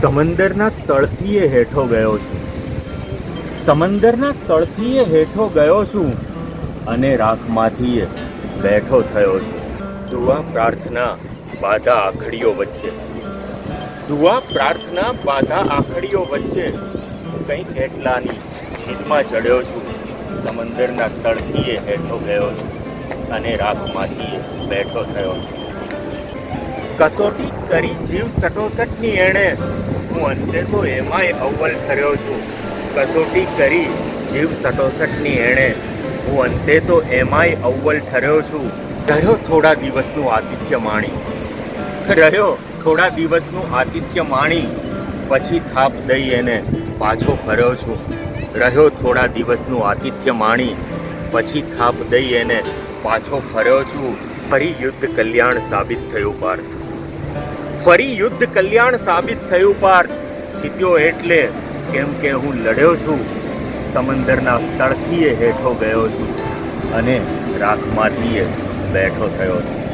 સમંદરના તળથીએ હેઠો ગયો છું. સમંદરના તળથીએ હેઠો ગયો છું અને રાખમાંથી બેઠો થયો છું. દુઆ, પ્રાર્થના, બાધા આખડીઓ વચ્ચે. દુઆ, પ્રાર્થના, બાધા આખડીઓ વચ્ચે કંઈક એટલાની છીદમાં ચડ્યો છું. સમંદરના તળથીએ હેઠો ગયો છું અને રાખમાંથી બેઠો થયો છું. કસોટી કરી જીવ સટોસટની એણે. હું અંતે તો એમાંય અવ્વલ ઠર્યો છું. કસોટી કરી જીવ સટોસટની એણે. હું અંતે તો એમાંય અવ્વલ ઠર્યો છું. રહ્યો થોડા દિવસનું આતિથ્ય માણી. રહ્યો થોડા દિવસનું આતિથ્ય માણી. પછી થાપ દઈ એને પાછો ફર્યો છું. રહ્યો થોડા દિવસનું આતિથ્ય માણી. પછી થાપ દઈ એને પાછો ફર્યો છું. ફરી યુદ્ધ કલ્યાણ સાબિત થયું પાર્થ. ફરી યુદ્ધ કલ્યાણ સાબિત થયું પાર્થ જીત્યો એટલે કેમ કે હું લડ્યો છું. સમંદરના તળથી હેઠો ગયો છું અને રાખમાંથી એ બેઠો થયો છું.